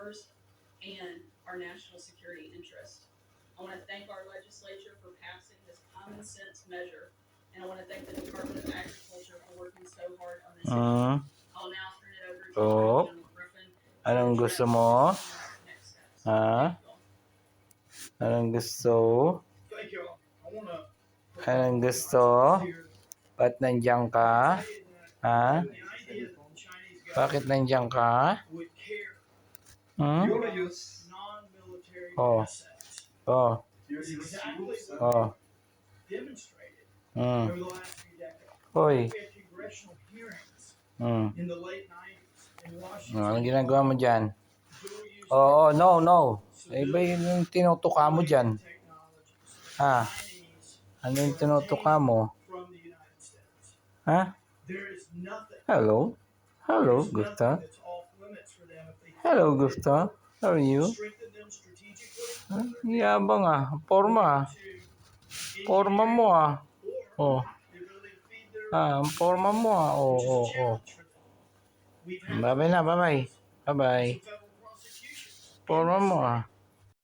farmers and our national security interest. I want to thank our legislature for passing this common sense measure, and I want to thank the Department of Agriculture for working so hard on this. Hmm. I'll now turn it over to Oh. General Griffin. Anong gusto mo? Steps. Ha? Anong gusto? Thank you. I wanna. Anong gusto? Ba't nandiyan ka? Ha? Bakit nandiyan ka? Would care Hmm? about non-military Oh. assets Oh, exactly what oh. demonstrated Hmm. over the last few decades. Hoy. We had congressional hearings Hmm. in the late nineties in Oh, Washington. Anong ginagawa mo dyan? use Oo, oh, no, no. Eh, ba yun yung tinutuka mo dyan? Ha? Chinese Ano yung tinutuka mo? Ha? Nothing. Hello? Hello, Gusta? Hello, Gusta. How are you? Huh? Yabang. Forma ah. to Forma mo ah. Oh. Ah, ang forma mo ah. Them. We've had Bye-bye na, bye-bye. Bye-bye. Forma mo ah.